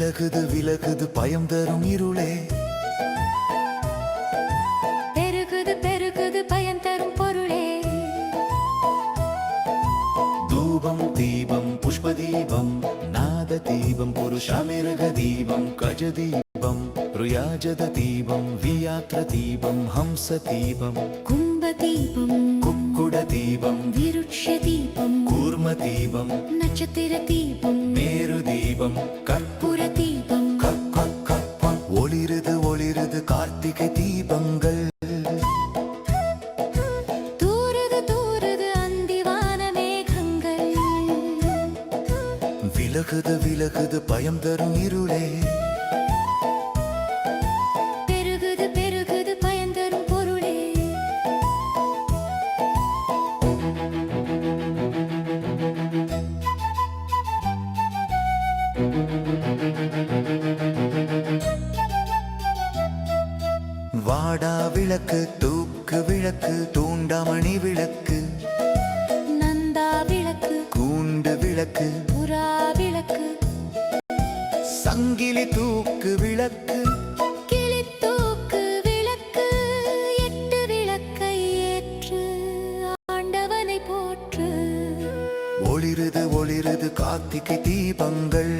விலகுது விலகுது பயம் தரும் இருளே. பெருகுது பெருகுது பயன் தரும் பொருளே. தூபம் தீபம் புஷ்பதீபம் நாத தீபம் புருஷமிருக தீபம் கஜ தீபம் ருயாஜத தீபம் வியாத்ர தீபம் ஹம்ச தீபம் கும்ப தீபம் குக்குட தீபம் விருட்ச தீபம் கூர்ம தீபம் நட்சத்திர தீபம் கார்த்திகை தீபங்கள். தூருது தூருது அந்திவான மேகங்கள். விலகுது விலகுது பயம் தரும் இருளே. பெருகுது பெருகுது பயன் தரும் பொருளே. வாடா விளக்கு தூக்கு விளக்கு தூண்டாமணி விளக்கு. நந்தா விளக்கு கூண்டு விளக்கு. புறா விளக்கு. சங்கிலி தூக்கு விளக்கு. கிளித்தூக்கு விளக்கு எட்டு விளக்கை ஏற்று ஆண்டவனை போற்று. ஒளிருது ஒளிருது கார்த்திகை தீபங்கள்.